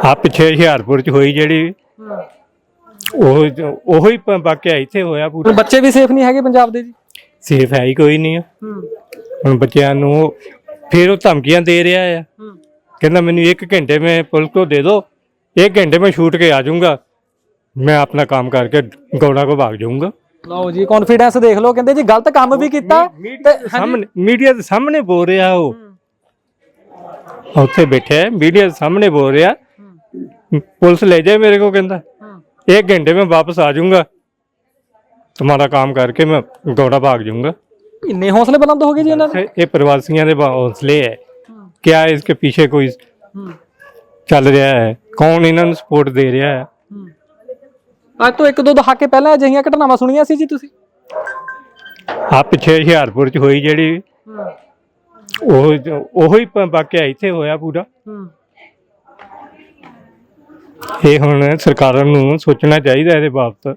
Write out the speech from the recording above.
ਆ ਪਿੱਛੇ ਹਿਆਰਪੁਰ ਚ ਹੋਈ ਜਿਹੜੀ ਉਹ ਉਹੋ ਹੀ ਵਾਕਿਆ ਇੱਥੇ ਹੋਇਆ ਪੂਰਾ। ਬੱਚੇ ਵੀ ਸੇਫ ਨਹੀਂ ਹੈਗੇ ਪੰਜਾਬ ਦੇ ਜੀ? ਸੇਫ ਹੈ ਹੀ ਕੋਈ ਨਹੀਂ ਹੁਣ ਬੱਚਿਆਂ ਨੂੰ ਫਿਰ ਉਹ ਧਮਕੀਆਂ ਦੇ ਰਿਹਾ ਆ। ਕਹਿੰਦਾ ਮੈਨੂੰ 1 ਘੰਟੇ ਮੈਂ ਪੁਲਿਸ ਕੋ ਦੇ ਦੋ 1 ਘੰਟੇ ਮੈਂ ਛੂਟ ਕੇ ਆ ਜਾਊਂਗਾ। ਮੈਂ ਆਪਣਾ ਕੰਮ ਕਰਕੇ ਗੌੜਾ ਕੋ ਭਾਗ ਜਾਊਂਗਾ। ਲਓ ਜੀ ਕੌਨਫੀਡੈਂਸ ਦੇਖ ਲਓ ਕਹਿੰਦੇ ਜੀ ਗਲਤ ਕੰਮ ਵੀ ਕੀਤਾ ਤੇ ਸਾਹਮਣੇ ਮੀਡੀਆ ਦੇ ਸਾਹਮਣੇ ਬੋਲ ਰਿਹਾ ਉਹ। ਉੱਥੇ ਬੈਠਾ ਹੈ ਮੀਡੀਆ ਦੇ ਸਾਹਮਣੇ ਬੋਲ ਰਿਹਾ पुलिस ले जाए मेरे को कहता एक घंटे में वापस आ जाऊंगा तुम्हारा काम करके मैं गौड़ा भाग जाऊंगा ਇੰਨੇ ਹੌਸਲੇ ਬੁਲੰਦ ਹੋ ਗਏ ਜੀ ਇਹਨਾਂ ਦੇ ये प्रवासियों के हौसले है क्या इसके पीछे कोई ਚੱਲ ਰਿਹਾ ਹੈ ਕੌਣ ਇਹਨਾਂ ਨੂੰ ਸਪੋਰਟ ਦੇ ਰਿਹਾ ਹੈ ਅੱਜ ਤੋਂ ਇੱਕ ਦੋ ਦਹਾਕੇ ਪਹਿਲਾਂ ਅਜਿਹੀਆਂ ਘਟਨਾਵਾਂ ਸੁਣੀਆਂ ਸੀ ਜੀ ਤੁਸੀਂ ਆ ਪਿੱਛੇ ਹੁਸ਼ਿਆਰਪੁਰ ਚ ਹੋਈ ਜਿਹੜੀ ਉਹ ਉਹੋ ਹੀ ਪ- ਵਾਕਿਆ ਇੱਥੇ ਹੋਇਆ ਪੂਰਾ ਇਹ ਹੁਣ ਸਰਕਾਰਾਂ ਨੂੰ ਸੋਚਣਾ ਚਾਹੀਦਾ ਇਹਦੇ ਬਾਬਤ।